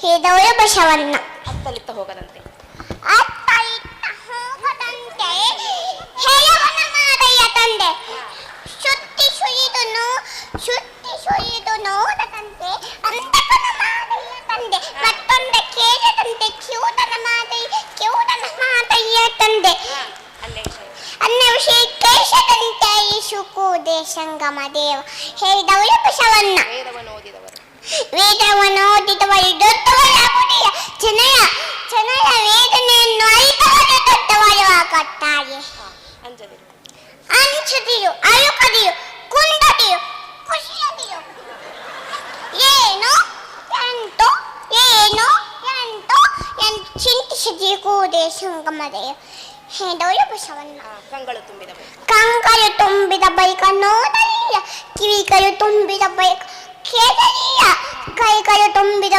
ಹೇಳಿದವರು ಬಸವಣ್ಣ. ಅತ್ತಲಿತ್ತ ಹೋಗದಂತೆ. ಅತ್ತಲಿತ್ತ ಹೋಗದಂತೆ. ಹೇಳವನ ಮಾದಯ್ಯ ತಂದೆ. ಸುತ್ತಿ ಶುಯಿದುನು ಸುತ್ತಿ ಸುಯಿದು ನೋಡದಂತೆ. ಅಂತಕನ ಮಾದಯ್ಯ ತಂದೆ. ಮತ್ತೊಂದ ಕೇಳದಂತೆ. ಕಿವುಡನ ಮಾದಯ್ಯ ಕಿವುಡನ ಮಾದಯ್ಯ ತಂದೆ. ಅನ್ನ ವಿಷಯ ಕೇಶದಂತೆ ಶುಕು ದೇಶಂಗಮ ದೇವ. ಹೇಳಿದವರು ಬಸವಣ್ಣ. ವೇದವನ್ನು ಓದಿದವರು. ದೊಡ್ಡವರು ಆಗುತ್ತಾರೆ ಹಾ ಅಂಜದಿರು ಅಂಚದಿರು ಅಳುಕದಿರು ಕುಂದದಿರು ಖುಷಿಯದಿರು ಏನು ಎಂಟು ಏನು ಎಂಟು ಎಂಟು ಚಿಂತಿಸದಿ ಕೂದೆ ಸಂಗಮದೆಯ ಹೇಳಿದವರು ಬಸವಣ್ಣ ಹಾ ಕಂಗಳು ತುಂಬಿದವರು ಕಂಕರು ತುಂಬಿದ ಬೈಕ ನೋಡಲಿಲ್ಲ ಕಿವಿಗಳು ತುಂಬಿದ ಬೈಕ ಕೇಳಲಿಲ್ಲ ಕೈಗಳು ತುಂಬಿದ